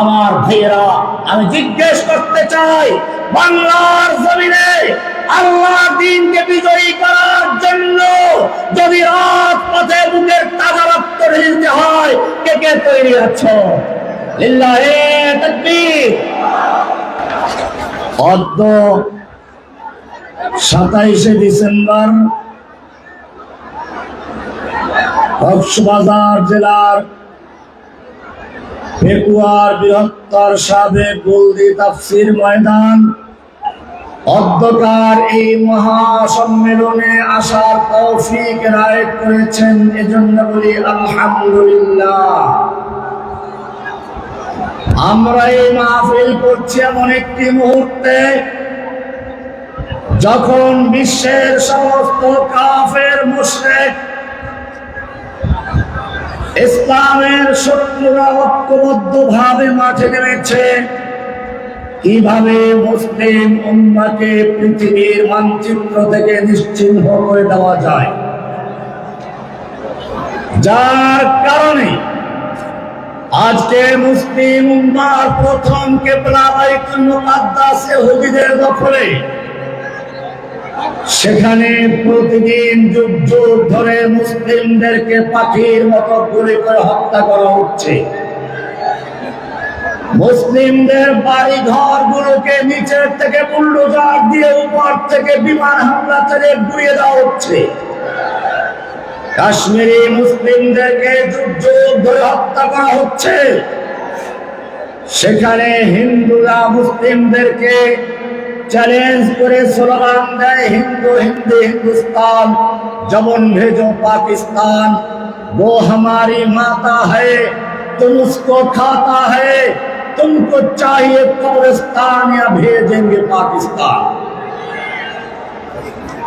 আমার ভাইয়েরা, আমি জিজ্ঞেস করতে চাই, বাংলার জমিনে আল্লাহ দিনকে বিজয়ী করার জন্য যদি রাত পথে বুকের তাজা রক্ত ঢেলে দিতে হয়, কে কে তৈরি আছো? সাতাইশে ডিসেম্বর, কক্সবাজার জেলার পেকুয়ার বৃহত্তর সাবেক গোলদি তাফসির ময়দান। অধ্যকার এই মহাসম্মেলনে আসার তৌফিক রায় করেছেন এজন্য বলি আলহামদুলিল্লাহ। আমরা এই মাহফিল করছি এমন একটি মুহূর্তে যখন বিশ্বের সমস্ত কাফের মুশরিক ইসলামের শত্রুরা ঐক্যবদ্ধ ভাবে মাঠে নেমেছে। কীভাবে মুসলিম উম্মাকে পৃথিবীর মানচিত্র থেকে নিশ্চিহ্ন করে দেওয়া যায়? যার কারণে আজকে মুসলিম উম্মার প্রথম কেবলা বাইতুল মুকাদ্দাস ইহুদিদের দখলে সেখানে প্রতিদিন যুগ যুগ ধরে মুসলিমদেরকে পাখির মতো গুলি করে হত্যা করা হচ্ছে। মুসলিমদের বাড়ি ঘর গুলোকে নিচের থেকে বুল্ডোজার দিয়ে উপর থেকে বিমান হামলা চালিয়ে গুড়িয়ে দেওয়া হচ্ছে। কাশ্মীরি মুসলিমদেরকে যুগ যুগ ধরে হত্যা করা হচ্ছে। সেখানে হিন্দুরা মুসলিমদেরকে চ্যালেঞ্জ করে স্লোগান দেয় হিন্দু হিন্দু হিন্দুস্তান जमन भेजो पाकिस्तान वो हमारी माता है तुम उसको खाता है तुमको चाहिए कब्रिस्तान या भेजेंगे पाकिस्तान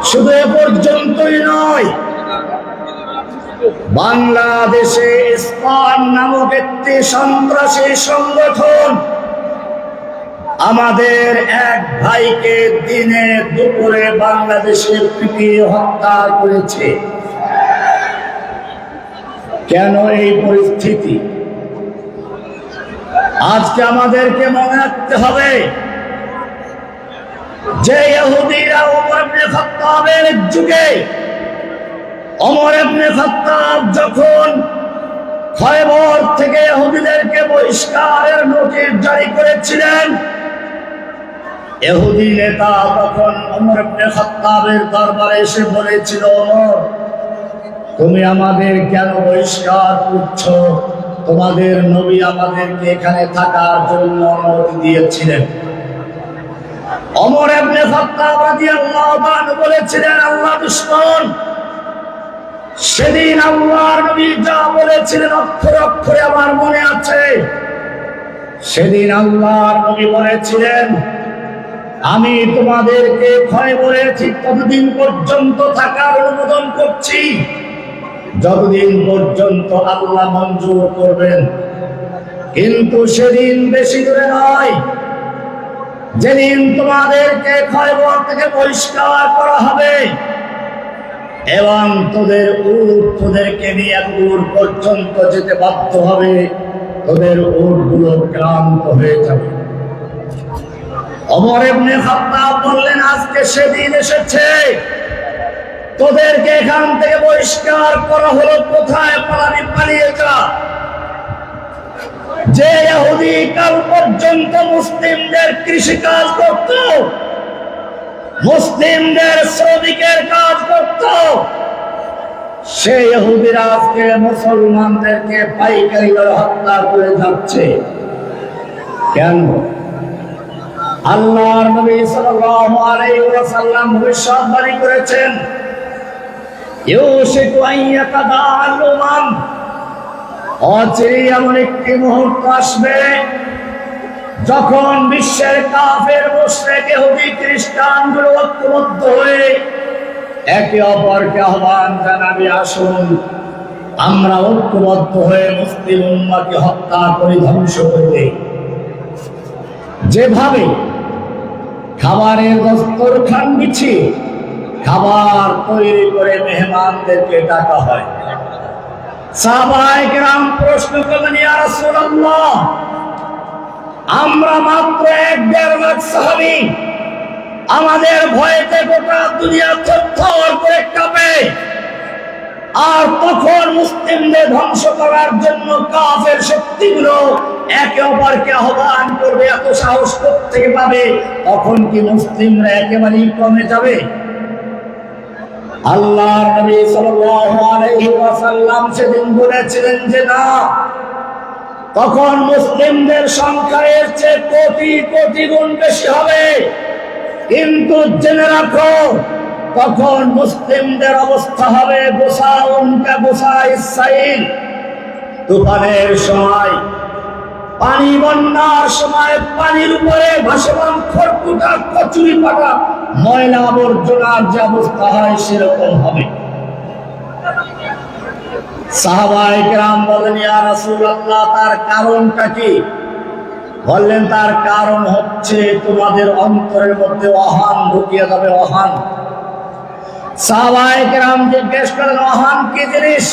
শুধু এ পর্যন্তই নয় বাংলাদেশে ইস্পান নামক একটি সন্ত্রাসী সংগঠন আমাদের এক ভাইকে দিনে দুপুরে বাংলাদেশে পিটিয়ে হত্যা করেছে। কেন এই পরিস্থিতি? আজকে আমাদেরকে মনে রাখতে হবে যে ইহুদিরা ওমর ইবনে খাত্তাবের যুগে ওমর ইবনে খাত্তাব যখন খয়বর থেকে ইহুদিদেরকে বহিষ্কারের নোটিশ জারি করেছিলেন এহুদি নেতা তখন ইবনে খাত্তাবের দরবারে এসে বলেছিল তুমি আমাদের কেন বহিষ্কার করছ? তোমাদের নবী আমাদেরকে এখানে থাকার জন্য অনুমতি দিয়েছিলেন। অমর ইবনে খাত্তাব রাদিয়াল্লাহু বলেছিলেন, আল্লাহ দুশমন, সেদিন আল্লাহর নবী যা বলেছিলেন অক্ষরে অক্ষরে আমার মনে আছে। সেদিন আল্লাহর নবী বলেছিলেন আমি তোমাদেরকে ক্ষয় বলেছি ততদিন পর্যন্ত থাকার অনুমোদন করছি। যতদিন পর্যন্ত আল্লাহ মঞ্জুর করবেন। কিন্তু সেদিন বেশি দূরে নয়। যেদিন তোমাদেরকে ক্ষয়বর থেকে পরিষ্কার করা হবে, এবং তোদের উট তোদেরকে নিয়ে দূর পর্যন্ত যেতে বাধ্য হবে, তোদের উটগুলো ক্লান্ত হয়ে যাবে। অমর এমনি খাত্তাব বললেন, আজকে সেদিন এসেছে। তোদেরকে এখান থেকে বহিষ্কার করা হলো, কোথায় পালানি পালিয়ে যা। যে ইহুদি কাল পর্যন্ত মুসলিমদের কৃষি কাজ করত, মুসলিমদের শ্রমিকের কাজ করত সেই ইহুদিরা আজকে মুসলমানদেরকে পাইকারি করে হত্যা করে যাচ্ছে। কেন? আল্লাহর নবী সাল্লাল্লাহু আলাইহি ওয়াসাল্লাম ভবিষ্যৎবাণী করেছেন, ইউশিকু আন ইয়াতাদাআল উমাম অচিরেই এমন একটি মুহূর্ত আসবে যখন বিশ্বের কাফের মুশরিক ইহুদি খ্রিস্টানগুলো ঐক্যবদ্ধ হয়ে একে অপরকে আহ্বান জানাবে, আসুন, আমরা ঐক্যবদ্ধ হয়ে মুসলিম উম্মাকে হত্যা করে ধ্বংস করে দেই। যেভাবে খাবারের দস্তর খান বিছিয়ে খাবার তৈরি করে মেহমানদেরকে ডাকা হয়। সাহাবায়ে গ্রাম প্রশ্ন করলেন ইয়ারসুল্লাহ আমরা মাত্র এক দেড় লাখ সাহাবি। আমাদের ভয়েতে গোটা দুনিয়া থর করে কাঁপে। আর তখন মুসলিমদের ধ্বংস করার জন্য কাফের শক্তিগুলো একে অপরকে আহ্বান করবে, এত সাহস থেকে পাবে? তখন কি মুসলিমরা একেবারেই কমে যাবে? আল্লাহ নবী ওয়াসাল্লাম সেদিন বলেছিলেন যে না, তখন মুসলিমদের সংখ্যা এর চেয়ে কোটি কোটি গুণ বেশি হবে। কিন্তু জেনে রাখো তখন মুসলিমদের অবস্থা হবে? গোসা উনকা গোসা ইসাইল তুফানের সময়, পানি বন্যার সময়, পানির উপরে ভাসমান খড়কুটা কচুরি পাটা ময়লা আবর্জনার যে অবস্থা হয়, সেরকম হবে। সাহাবাই গ্রাম বলেন তার কারণটা কি? বললেন, তার কারণ হচ্ছে তোমাদের অন্তরের মধ্যে অহান ঢুকিয়ে যাবে, অহান কি জিনিস?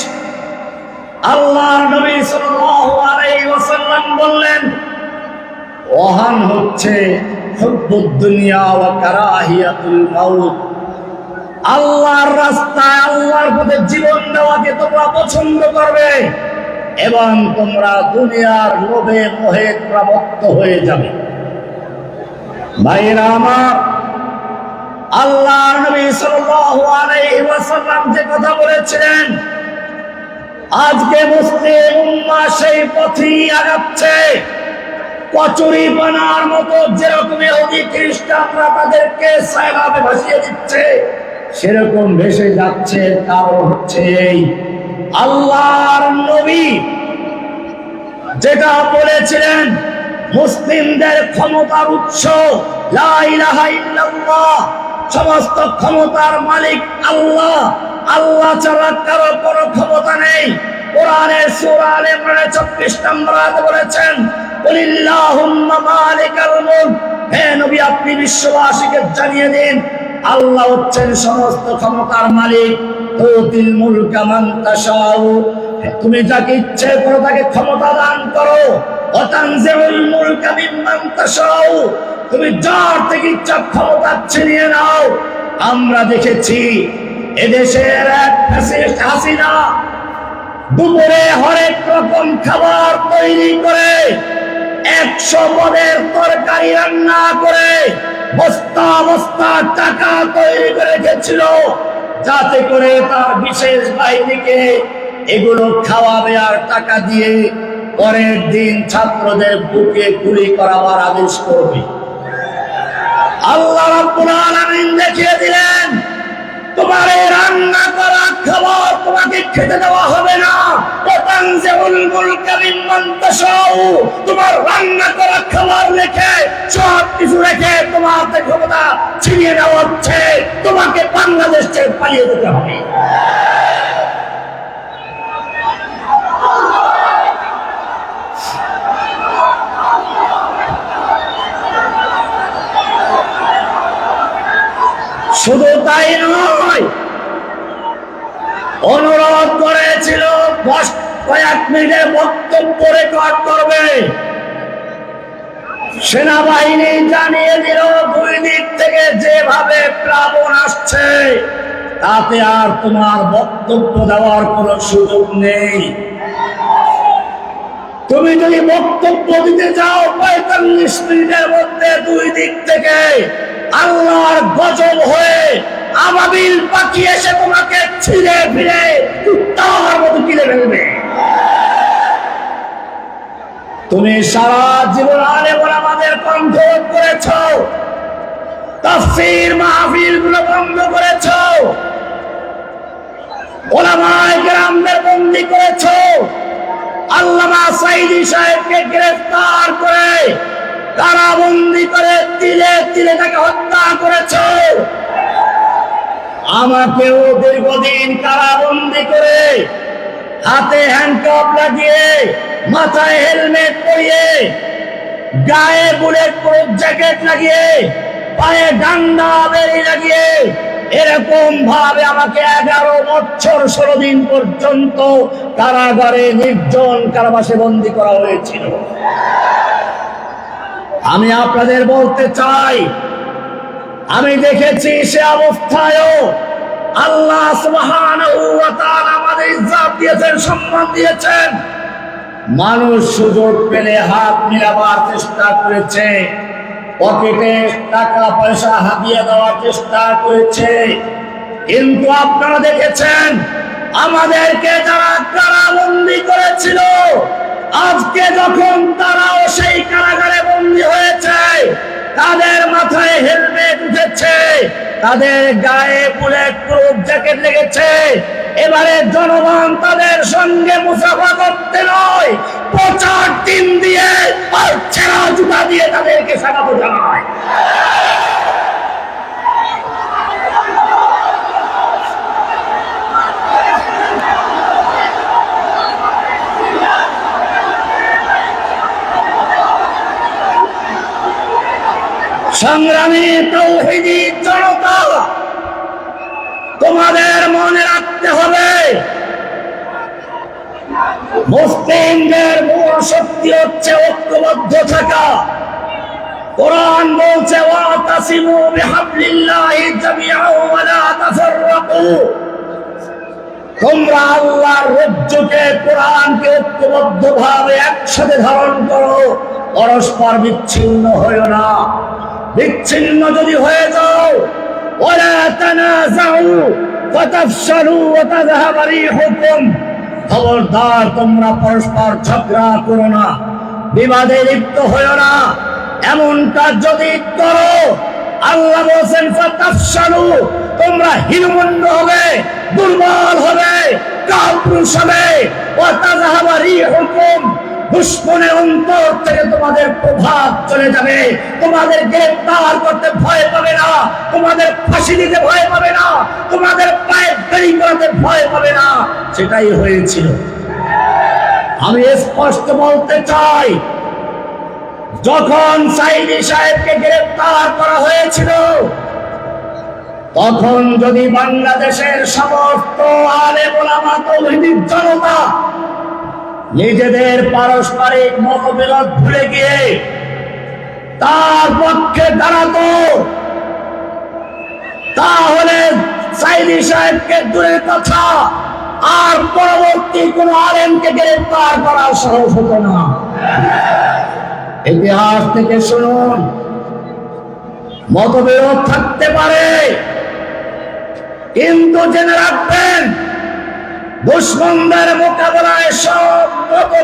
ওয়াসাল্লাম বললেন হচ্ছে দুনিয়া মাউত। আল্লাহর রাস্তায় আল্লাহর পথে জীবন দেওয়াকে তোমরা পছন্দ করবে এবং তোমরা দুনিয়ার লোভে মোহে প্রবক্ত হয়ে যাবে। ভাইরা আমার আল্লাহ নবী ওয়াসাল্লাম যে কথা বলেছিলেন, আজকে মুসলিম উম্মাহ সেই পথেই আগাচ্ছে। কচুরি বানার মতো যেরকম খ্রিস্টানরা তাদেরকে সাইলাবে ভাসিয়ে দিচ্ছে, সেরকম ভেসে যাচ্ছে, কারণ হচ্ছে এই আল্লাহর নবী। যেটা বলেছিলেন, মুসলিমদের ক্ষমতার উৎস, লা ইলাহা ইল্লাল্লাহ সমস্ত ক্ষমতার মালিক আল্লাহ। আল্লাহ ছাড়া কারও কোনো ক্ষমতা নেই। কোরআনে সূরা ইমরানের 36 নম্বর বলেছেন আপনি বিশ্ববাসীকে জানিয়ে দিন, আল্লাহ হচ্ছেন সমস্ত ক্ষমতার মালিক। মুলকা মান তুমি যাকে ইচ্ছে করো তাকে ক্ষমতা দান করো। তুমি যার থেকে ইচ্ছা ক্ষমতা ছিনিয়ে নাও। আমরা দেখেছি এদেশের এক হাসিনা দুপুরে হরেক রকম খাবার তৈরি করে, একশো পদের তরকারি রান্না করে, বস্তা বস্তা টাকা তৈরি করে রেখেছিল যাতে করে তার বিশেষ বাহিনীকে এগুলো খাওয়াবে আর টাকা দিয়ে পরের দিন ছাত্রদের বুকে গুলি করাবার আদেশ করবে। আল্লাহ দেখিয়ে দিলেন, তোমার এই রান্না করা খাবার তোমাকে খেতে দেওয়া হবে না। তোমার সব কিছু তোমার ছিনিয়ে হচ্ছে। তোমাকে বাংলাদেশ পালিয়ে দিতে হবে। শুধু তাই নয়, অনুরোধ করেছিল কয়েক মিনিটের বক্তব্য রেকর্ড করবে। সেনাবাহিনী জানিয়ে দিল, দুই দিক থেকে যেভাবে প্লাবন আসছে, তাতে আর তোমার বক্তব্য দেওয়ার কোনো সুযোগ নেই। তুমি যদি বক্তব্য দিতে যাও পঁয়তাল্লিশ মিনিটের মধ্যে দুই দিক থেকে আল্লাহর গজব হয়ে আবাবিল পাখি এসে তোমাকে ছিঁড়ে ফিরে তার মতো কিনে ফেলবে। তুমি সারা জীবন আলেমন আমাদের কণ্ঠ করেছ, তাফসীর মাহফিলগুলো বন্ধ করেছ, ওলামায়ে কেরামদের বন্দী করেছ, আল্লামা সাইদি সাহেবকে গ্রেফতার করে কারাবন্দি করে তিলে তিলে তাকে হত্যা করেছ। আমাকেও দীর্ঘদিন কারাবন্দি করে হাতে হ্যান্ডকাপ লাগিয়ে, মাথায় হেলমেট পরিয়ে, গায়ে বুলেট প্রুফ জ্যাকেট লাগিয়ে, পায়ে ডান্ডা বেরি লাগিয়ে, এরকম ভাবে আমাকে এগারো বছর ষোলো দিন পর্যন্ত কারাগারে নির্জন কারাবাসে বন্দি করা হয়েছিল। আমি আপনাদের বলতে চাই, আমি দেখেছি সে অবস্থায়ও আল্লাহ আমাদের ইজ্জত দিয়েছেন, সম্মান দিয়েছেন। মানুষ সুযোগ পেলে হাত মিলাবার চেষ্টা করেছে, পকেটে টাকা পয়সা হাতিয়ে দেওয়ার চেষ্টা করেছে। কিন্তু আপনারা দেখেছেন, আমাদেরকে যারা কারাবন্দি করেছিল আজকে যখন তারাও সেই কারাগারে বন্দী হয়েছে, তাদের মাথায় হেলমেট উঠেছে, তাদের গায়ে বুলেট প্রুফ জ্যাকেট লেগেছে। এবারে জনগণ তাদের সঙ্গে মুসাফা করতে নয়, প্রচার টিম দিয়ে আর ছেঁড়া জুতা দিয়ে তাদেরকে স্বাগত জানায়। সংগ্রামী তৌহিদি জনতা, তোমাদের মনে রাখতে হবে, মুসলিমদের মূল শক্তি হচ্ছে ঐক্যবদ্ধ থাকা। কোরআন বলছে তোমরা আল্লাহর রজ্জুকে কোরআনকে ঐক্যবদ্ধভাবে একসাথে ধারণ করো, পরস্পর বিচ্ছিন্ন হইও না। বিচ্ছিন্ন যদি হয়ে যাও ওরা তানাজাউ ফাতাফশালু ওয়া তাযহাবা রিহুকুম। খবরদার, তোমরা পরস্পর ঝগড়া করো না, বিবাদে লিপ্ত হইও না। এমন কাজ যদি করো, আল্লাহ বলছেন, ফাতাফশালু, তোমরা হীনমন্দ হবে, দুর্বল হবে, কাপুরুষ হবে। ওয়া তাযহাবা রিহুকুম দুশ্মনের অন্তর থেকে তোমাদের প্রভাব চলে যাবে। তোমাদের গ্রেফতার করতে ভয় পাবে না। তোমাদের ফাঁসি দিতে ভয় পাবে না। তোমাদের পায়ে দেরি করাতে ভয় পাবে না। সেটাই হয়েছিল। আমি স্পষ্ট বলতে চাই, যখন সাইদি সাহেবকে গ্রেফতার করা হয়েছিল, তখন যদি বাংলাদেশের সমস্ত আলে ওলামা তৌহিদির জনতা নিজেদের পারস্পরিক মতবিরোধ ভুলে গিয়ে তার পক্ষে দাঁড়াতো। তাহলে সাইদি সাহেবকে দূরের কথা আর পরবর্তী কোন আলেমকে গ্রেফতার করা সহজ হতো না। ইতিহাস থেকে শুনুন, মতবিরোধ থাকতে পারে, কিন্তু জেনে রাখবেন, দুশ্মনদের মোকাবেলায় সব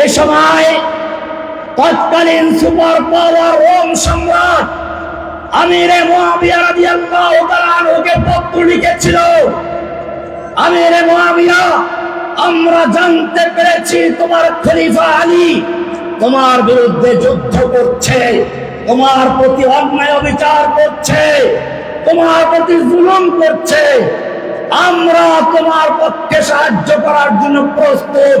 এ সময় তৎকালীন সুপার পাওয়ার রোম সম্রাট আমিরে মুয়াবিয়া রাদিয়াল্লাহু তাআলা আনহুকে পত্র লিখেছিল, আমিরে মুয়াবিয়া আমরা জানতে পেরেছি তোমার খলিফা আলী তোমার বিরুদ্ধে যুদ্ধ করছে, তোমার প্রতি অন্যায় বিচার করছে, তোমার প্রতি জুলুম করছে, আমরা তোমার পক্ষে সাহায্য করার জন্য প্রস্তুত।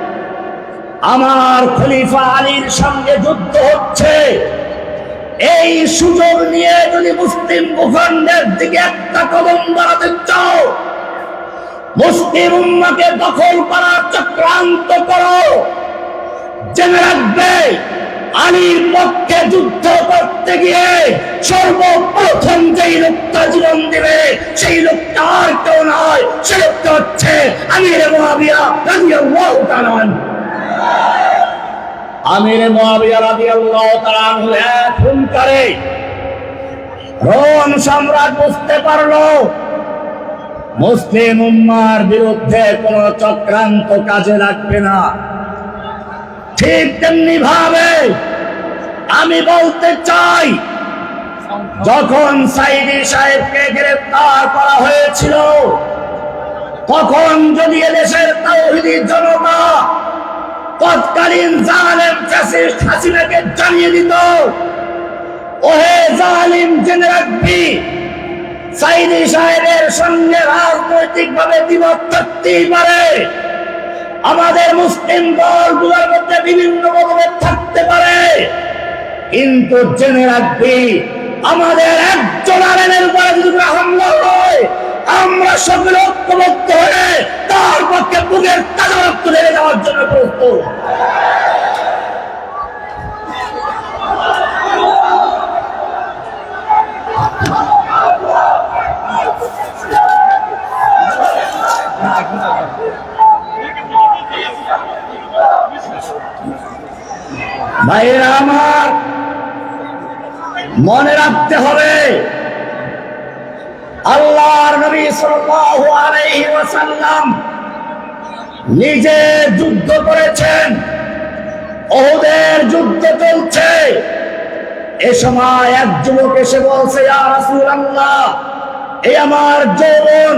আমার খলিফা আলীর সঙ্গে যুদ্ধ হচ্ছে এই সুযোগ নিয়ে যদি মুসলিম ভূখণ্ডের দিকে একটা কদম বাড়াতে চাও, মুসলিম উম্মাকে দখল করার চক্রান্ত করো জেনে রাখবে, আলীর পক্ষে যুদ্ধ করতে গিয়ে সর্বপ্রথম যেই লোকটা জীবন দিবে, সেই লোকটা আর কেউ নয়, সে লোকটা হচ্ছে আমির মহাবিয়া আনহু। আমির মুয়াবিয়া রোম সম্রাট বুঝতে পারল মুসলিম উম্মার বিরুদ্ধে কোন চক্রান্ত কাজে লাগবে না। ঠিক তেমনি ভাবে আমি বলতে চাই, যখন সাইদি সাহেবকে গ্রেফতার করা হয়েছিল, তখন যদি এদেশের তৌহিদি জনতা তৎকালীন জালেম ফ্যাসিস্ট হাসিনাকে জানিয়ে দিত, ওহে জালিম জেনে রাখবি, সাইদি সাহেবের সঙ্গে রাজনৈতিক ভাবে থাকতেই পারে আমাদের মুসলিম দলগুলোর মধ্যে বিভিন্ন মতভেদ থাকতে পারে। কিন্তু জেনে রাখবি, আমাদের একজন আলেনের উপরে যদি হামলা হয় আমরা সকলে ঐক্যবদ্ধ হয়ে তার পক্ষে বুকের তাজা রক্ত ঢেলে দেওয়ার জন্য প্রস্তুত। ভাইয়েরা আমার মনে রাখতে হবে আল্লাহর নবী সাল্লাল্লাহু আলাইহি ওয়াসাল্লাম নিজে যুদ্ধ করেছেন। ওহুদের যুদ্ধ চলছে। এ সময় এক যুবক এসে বলছে, ইয়া রাসূলুল্লাহ, এ আমার যৌবন,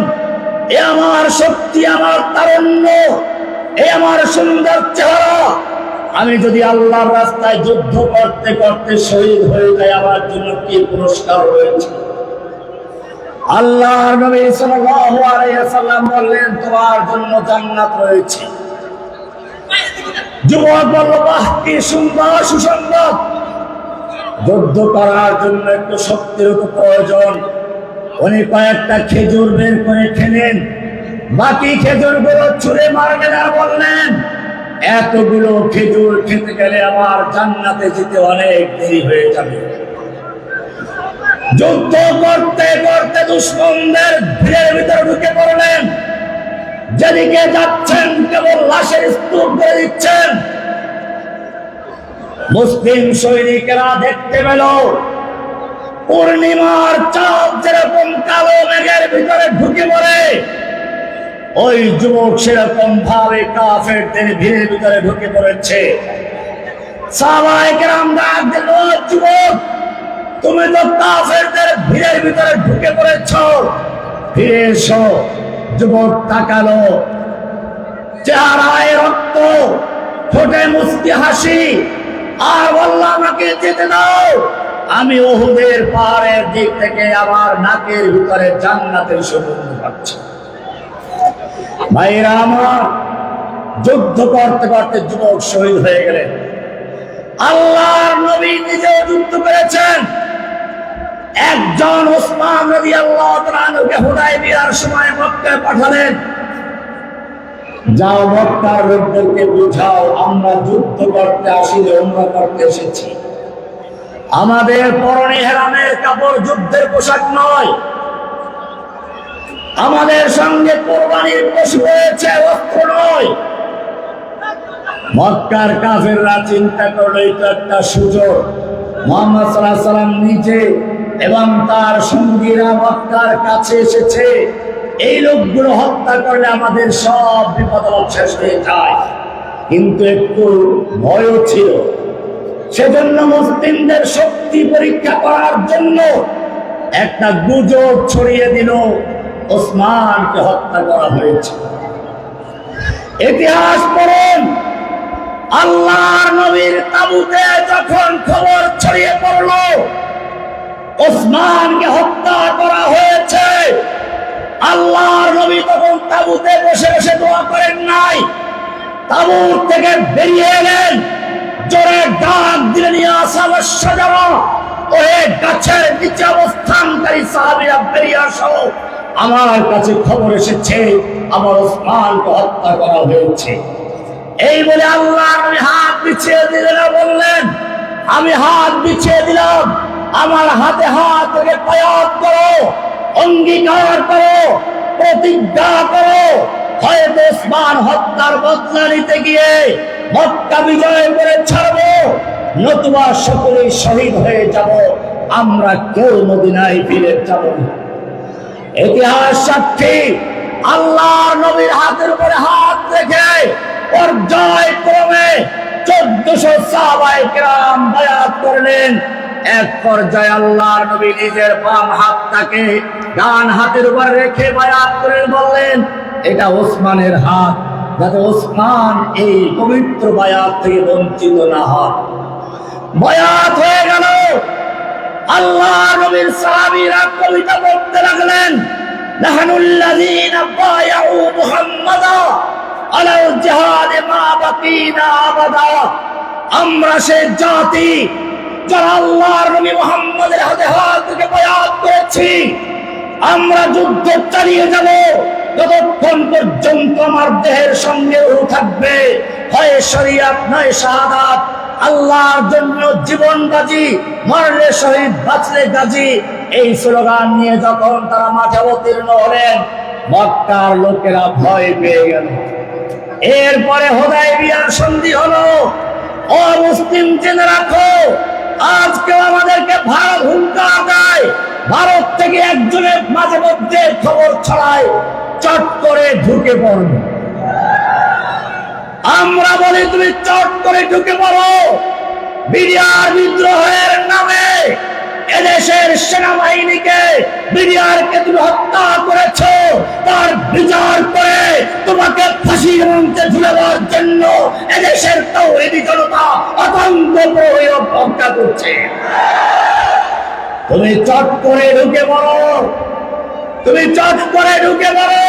এ আমার শক্তি, আমার তারুণ্য, এ আমার সুন্দর চেহারা। আমি যদি আল্লাহর রাস্তায় যুদ্ধ করতে করতে শহীদ হয়ে যাই, আমার জন্য কি পুরস্কার রয়েছে? আল্লাহর নবী সাল্লাল্লাহু আলাইহি সাল্লাম বললেন, তোমার জন্য জান্নাত রয়েছে। যুবক বলল, বাহ, কি সুন্দর সুসংবাদ। যুদ্ধ করার জন্য একটু শক্তির প্রয়োজন। উনি কয়েকটা খেজুর বের করে খেলেন। বাকি খেজুরগুলো ছুঁড়ে মারবেন আর বললেন, এতগুলো খেজুর খেতে গেলে আমার জান্নাতে যেতে অনেক দেরি হয়ে যাবে। যুদ্ধ করতে করতে দুশ্মনদের ভিড়ের ভিতরে ঢুকে পড়লেন। যেদিকে যাচ্ছেন, কেবল লাশের স্তূপ করে দিচ্ছেন। মুসলিম সৈনিকেরা দেখতে পেল, পূর্ণিমার চাঁদ যেরকম কালো মেঘের ভিতরে ঢুকে পড়ে, ওই যুবক সেরকম ভাবে কাফেরদের ভিড়ের ভিতরে ঢুকে পড়েছে। ডাক দিল যুবক তুমি তো কাফেরদের ভিড়ের ভিতরে ঢুকে পড়েছ। ফিরে এসো, যুবক তাকালো। চেহারায় রক্ত, ঠোঁটে মুস্কি হাসি। আর বলল, আমাকে যেতে দাও। আমি ওহুদের পাহাড়ের দিক থেকে আমার নাকের ভিতরে জান্নাতের সুগন্ধ পাচ্ছি। ভাইরা আমার, যুদ্ধ করতে করতে যুবক শহীদ হয়ে গেলেন। আল্লাহর নবী নিজেও যুদ্ধ করেছেন। একজন ওসমান নবী আল্লাহ তাআলাকে সময় মক্কায় পাঠালেন। যাও মক্কার লোকদেরকে বুঝাও, আমরা যুদ্ধ করতে আসিলে উমরা করতে এসেছি। আমাদের পরনে হেরামের কাপড় যুদ্ধের পোশাক নয়। আমাদের সঙ্গে কোরবানির পশু হয়েছে অস্ত্র নয়। মক্কার কাফেররা চিন্তা করল, এটা একটা সুযোগ। মোহাম্মদ সাল্লাহ সাল্লাম নিজে এবং তার সঙ্গীরা মক্কার কাছে এসেছে। এই লোকগুলো হত্যা করলে আমাদের সব বিপদ শেষ হয়ে যায়। কিন্তু একটু ভয়ও ছিল। সেজন্য মুসলিমদের শক্তি পরীক্ষা করার জন্য একটা গুজব ছড়িয়ে দিল। ওসমানকে হত্যা করা হয়েছে। ইতিহাস পড়ুন। আল্লাহ নবীর তাবুতে যখন খবর ছড়িয়ে পড়ল ওসমানকে হত্যা করা হয়েছে। আল্লাহর নবী তখন তাবুতে বসে বসে দোয়া করেন নাই। তাবুত থেকে বেরিয়ে এলেন। জোরে ডাক দিলেন ওহে গাছের নিচে অবস্থানকারী সাহাবীরা, বেরিয়ে আসো। আমার কাছে খবর এসেছে, আমার ওসমানকে হত্যা করা হয়েছে। এই বলে আল্লাহ হাত বিছিয়ে দিলেন, বললেন, আমি হাত বিছিয়ে দিলাম। আমার হাতে হাত থেকে প্রয়োগ করো, অঙ্গীকার করো, প্রতিজ্ঞা করো। হয়তো ওসমান হত্যার বদলা নিতে গিয়ে মক্কা বিজয় করে ছাড়বো, নতুবা সকলেই শহীদ হয়ে যাব। আমরা কেউ মদিনায় ফিরে যাব ইতিহাস সাক্ষী, আল্লাহর নবীর হাতের উপরে হাত রেখে পর্যায়ক্রমে চোদ্দশো সাহাবাই কেরাম বায়াত করলেন। এক পর্যায়ে আল্লাহর নবী নিজের বাম হাতটাকে ডান হাতের উপর রেখে বায়াত করে বললেন, এটা ওসমানের হাত, যাতে ওসমান এই পবিত্র বায়াত থেকে বঞ্চিত না হয়। বয়াত হয়ে গেল। আল্লাহ নবীর সাহাবীরা কবিতা পড়তে লাগলেন, নাহানুল্লাযীনা বায়াউ মুহাম্মাদা আলাল জিহাদে মা বাকিনা আবাদা। আমরা সে জাতি যারা আল্লাহর নবী মুহাম্মদের হাতে হাত বয়াত করেছি, আমরা যুদ্ধ চালিয়ে যাব। যতক্ষণ পর্যন্ত আমার দেহের সঙ্গে রূহ থাকবে হয় শরিয়াত নয়, শাহাদাত। আল্লাহর জন্য জীবন বাজি, মরলে শহীদ, বাঁচলে গাজী। এই স্লোগান নিয়ে যখন তারা মাঠে অবতীর্ণ হলেন, মক্কার লোকেরা ভয় পেয়ে গেল। এরপরে হোদাই বিয়ার সন্ধি হলো। ও মুসলিম জেনে রাখো আজকে আমাদেরকে ভারত হুঙ্কার দেয়। ভারত থেকে একজনের মাঝে মধ্যে খবর ছড়ায়, চট করে ঢুকে পড়বে আমরা বলি, তুমি চট করে ঢুকে পড়ো। বিদ্রোহের নামে এদেশের সেনাবাহিনীকে বিডিআরকে তুমি হত্যা করেছ, তার বিচার করে তোমাকে ফাঁসির মঞ্চে ঝুলে দেওয়ার জন্য এদেশের তৌহিদি জনতা আতঙ্ক প্রয়োগ করছে। তুমি চট করে ঢুকে পড়ো। তুমি চট করে ঢুকে পড়ো।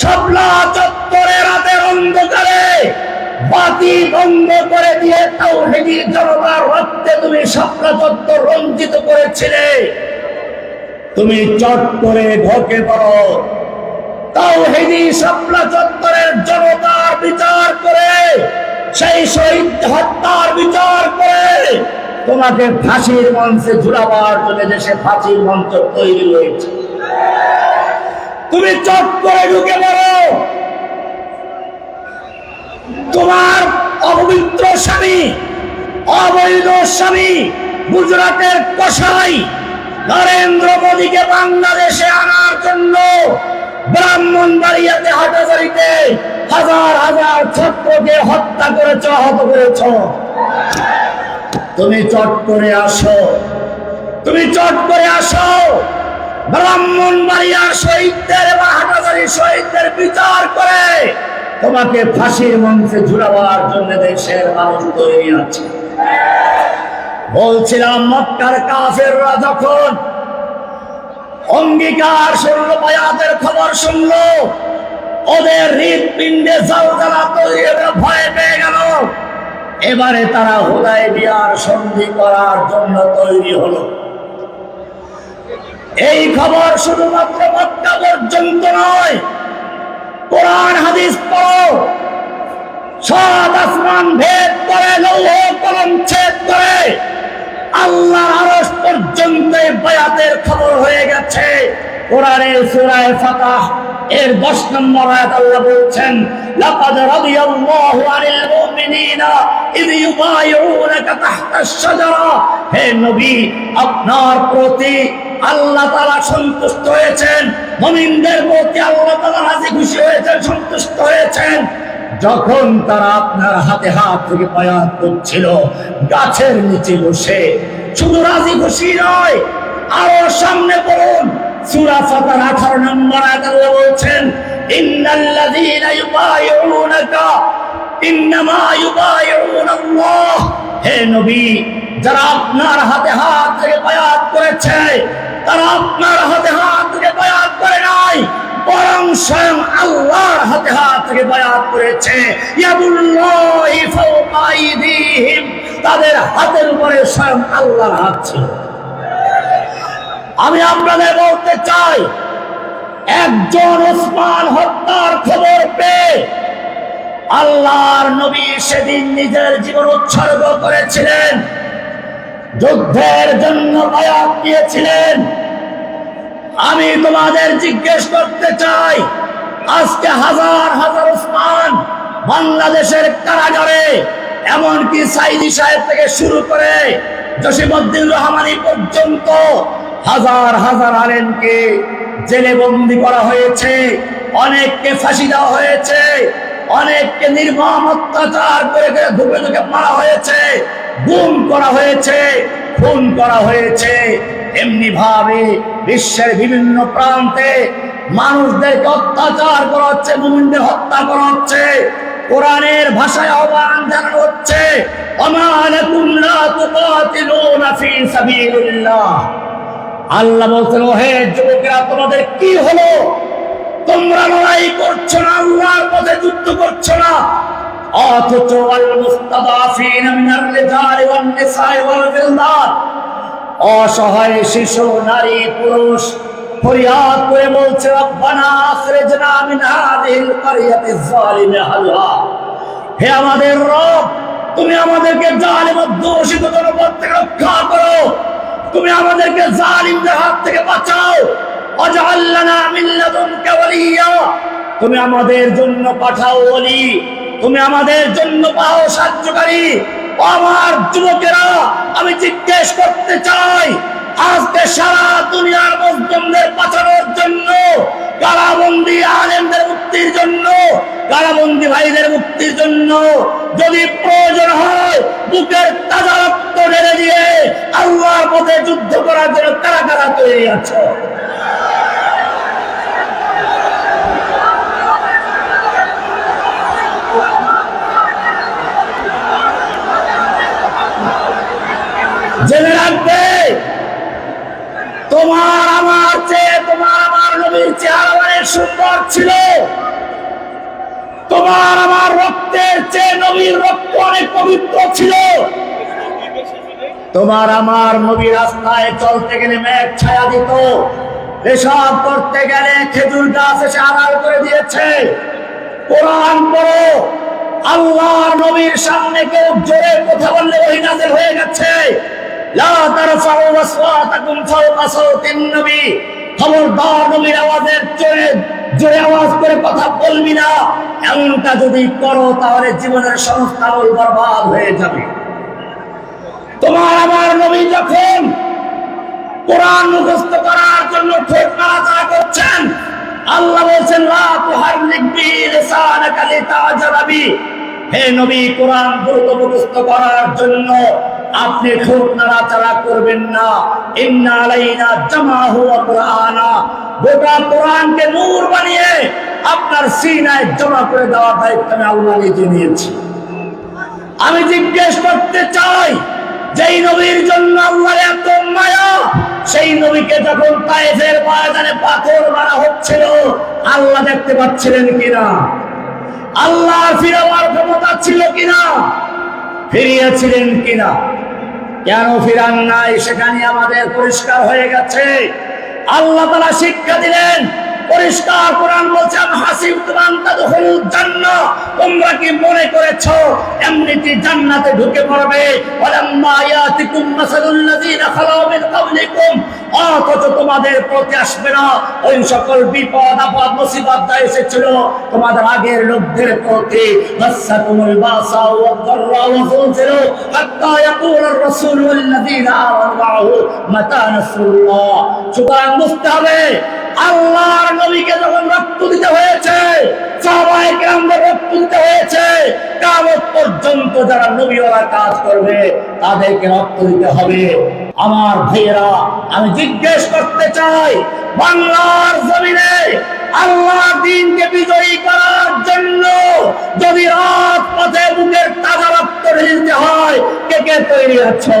শাপলা চত্বরে রাতের অন্ধকারে বাতি বন্ধ করে দিয়ে তাওহীদি জনতার রক্তে তুমি চত্বর রঞ্জিত করেছিলে। তুমি চট করে ঢোকে পড়ো। তাওহীদি শাপলা চত্বরের জনতার বিচার করে, সেই শহীদ হত্যার বিচার করে, তোমাকে ফাঁসির মঞ্চে ঝুলাবার জন্য দেশে ফাঁসির মঞ্চ তৈরি হয়েছে। তুমি চট করে ঢুকে পড়ো। তোমার অপবিত্র স্বামী, অবৈধ স্বামী গুজরাটের কসাই নরেন্দ্র মোদীকে বাংলাদেশে আনার জন্য ব্রাহ্মণবাড়িয়াতে হাটাজারিতে হাজার হাজার ছাত্রকে হত্যা করেছ, আহত করেছ। তুমি চট করে আসো, তুমি চট করে আসো। ব্রাহ্মণবাড়িয়ার শহীদদের এবং হাটাজারি শহীদদের বিচার করে তোমাকে ফাঁসির মঞ্চে ঝুলাবার জন্য দেশের মানুষ তৈরি আছে বলছিলাম, মক্কার কাফেররা যখন অঙ্গীকার শুনল, বায়াতের খবর শুনলো, ওদের হৃদপিণ্ডে জালজালা তৈরি ভয় পেয়ে গেল। এবারে তারা হুদায় বিয়ার সন্ধি করার জন্য তৈরি হলো। এই খবর শুধুমাত্র মক্কা পর্যন্ত নয় কোরআন, হাদিস পড়ো। সাত আসমান ভেদ করে, লৌহ কলম ছেদ করে। আল্লাহর আরশ পর্যন্ত বায়াতের খবর হয়ে গেছে। কোরআনের সূরায়ে ফাতাহ। এর 10 নম্বর আয়াত আল্লাহ বলছেন, লাকাদ রাদিয়াল্লাহু আনিল মুমিনিনা ইয ইউবাইউনাকা তাহতাশ শাজারা। হে নবী, আপনার প্রতি আল্লাহ তাআলা সন্তুষ্ট হয়েছেন, মুমিনদের প্রতি আল্লাহ তাআলা রাজি খুশি হয়েছেন, সন্তুষ্ট হয়েছেন। যখন তারা আপনার হাতে হাত থেকে বায়াত করছিল, গাছের নিচে বসে শুধু রাজি খুশি নয়, আরও সামনে পড়ুন। সূরা ফাতার 18 নম্বর আয়াত আল্লাহ বলছেন, ইন্নাল্লাযীনা ইউবাইউনাকা, ইন্নামা ইউবাইউনাল্লাহ। হে নবী, যারা আপনার হাতে হাত থেকে বায়াত করেছে, তারা আপনার হাতে হাত থেকে বায়াত করে নাই, বরং স্বয়ং আল্লাহর হাতে হাত থেকে বায়াত করেছে। ইয়াদুল্লাহি ফাওকা আইদিহিম, তাদের হাতের উপরে স্বয়ং আল্লাহর হাত ছিল। আমি আপনাদের বলতে চাই, একজন ওসমান হত্যার খবর পেয়ে আল্লাহর নবী সেদিন নিজের জীবন উৎসর্গ করেছিলেন, যুদ্ধের জন্য বায়াত দিয়েছিলেন। আমি তোমাদের জিজ্ঞেস করতে চাই, আজকে হাজার হাজার উসমান বাংলাদেশের কারাগারে এমনকি সাইদি সাহেব থেকে শুরু করে জসিমউদ্দিন রহমানি পর্যন্ত হাজার হাজার আলেমকে জেলে বন্দি করা হয়েছে, অনেককে ফাঁসি দেওয়া হয়েছে, অনেককে নির্মম অত্যাচার করে করে ধুকে ধুকে মারা হয়েছে, গুম করা হয়েছে, খুন করা হয়েছে। এমনি ভাবে বিশ্বের বিভিন্ন প্রান্তে মানুষদেরকে অত্যাচার করা হচ্ছে, মুমিনদের হত্যা করা হচ্ছে, কোরআনের ভাষায় আহ্বান জানানো হচ্ছে অমালাকুম লা তুকাতিলুনা ফি সাবিলিল্লাহ। আল্লাহ বলছেন ও হে যুবকেরা, তোমাদের কি হলো? তোমরা লড়াই করছ না, আল্লাহর পথে যুদ্ধ করছ না? অথচ আল মুস্তাদাফিন মিনার রিজালি ওয়ান নিসাই ওয়াল বিলদান অসহায় শিশু, নারী, পুরুষ ফরিয়াদ করে বলছে, রব্বানা আখরিজনা মিন হাযিহিল ক্বরিয়াতি যালিমি আহলুহা হে আমাদের রব, তুমি আমাদেরকে জালিম দূষিত জনপদ থেকে রক্ষা করো। তুমি আমাদেরকে জালিমদের হাত থেকে বাঁচাও। তুমি আমাদের জন্য পাঠাও অলি তুমি আমাদের জন্য পাও সাহায্যকারী। আমার যুবকেরা, আমি জিজ্ঞেস করতে চাই আজকে সারা দুনিয়ার মুসলিমদের বাঁচানোর জন্য কারাবন্দি আলেমদের মুক্তির জন্য কারাবন্দি ভাইদের মুক্তির জন্য যদি প্রয়োজন হয়, বুকের তাজা রক্ত ঢেলে দিয়ে আল্লাহর পথে যুদ্ধ করার জন্য কারা কারা তৈরি আছো? জেনে রাখবে তোমার আমার চেয়ে, তোমার আমার নবীর চেহারা অনেক সুন্দর ছিল। তোমার আমার রক্তের চেয়ে নবীর রক্ত অনেক পবিত্র ছিল। তোমার আমার নবী রাস্তায় চলতে গেলে মেঘ ছায়া দিত। এসব করতে গেলে খেজুর গাছ এসে আড়াল করে দিয়েছে। কোরআন পড়ো, আল্লাহর নবীর সামনে কেউ জোরে কথা বললে ওই নাজেল হয়ে গেছে। তোমার আমার নবী যখন কোরআন করার জন্য ঠোঁট নাড়াচাড়া করছেন, আল্লাহ বলছেন, লা তুহাররিক বিহি লিসানাকা লিতাজারা বি হে নবী, কোরআন মুখস্থ করার জন্য আপনি ঠোঁট নাড়াচাড়া করবেন না। ইন্না আলাইনা জামাহু ওয়া কুরআনা। গোটা কোরআনকে নূর বানিয়ে আপনার সিনায় জমা করে দেওয়ার দায়িত্ব আমি আল্লাহ নিজে নিয়েছি। আমি জিজ্ঞেস করতে চাই, যেই নবীর জন্য আল্লাহর এত মায়া, সেই নবীকে যখন তায়েফের ময়দানে পাথর মারা হচ্ছিল, আল্লাহ দেখতে পাচ্ছিলেন কিনা? আল্লাহ ফিরাবার ক্ষমতা ছিল কিনা? ফিরিয়েছিলেন কিনা? কেন ফিরান নাই? সেখানে আমাদের পরিষ্কার হয়ে গেছে। আল্লাহ তারা শিক্ষা দিলেন পরিষ্কার কোরআন বলছে হাসিব জান্নাহ। তোমরা কি মনে করেছ এমনিতে জান্নাতে ঢুকে পড়বে? ওয়ালাম্মা ইয়াতিকুম মাসালুল লাযিনা খালাউ মিন ক্বাবলিকুম। অথচ তোমাদের প্রতি আসবে না। ওই সকল বিপদ, আপদ, মুসিবত যা এসেছিল, তোমাদের আগের লোকদের প্রতি মাসাকুমুল বাসা ওয়া দাররা ওয়া যুলজিলু হাত্তা ইয়াকুল আর-রাসূল ওয়াল লাযিনা আমানু মাতা নাসরুল্লাহ। সুতরাং বুঝতে আল্লাহর নবীকে যখন রক্ত দিতে হয়েছে সাহাবায়ে কেরামদের রক্ত দিতে হয়েছে, কিয়ামত পর্যন্ত যারা নবীওয়ালা কাজ করবে, তাদেরকে রক্ত দিতে হবে। আমার ভাইয়েরা, আমি জিজ্ঞেস করতে চাই, বাংলার জমিনে আল্লাহ দিনকে বিজয়ী করার জন্য যদি রাত পথে বুকের তাজা রক্ত দিতে হয়, কে কে তৈরি আছো?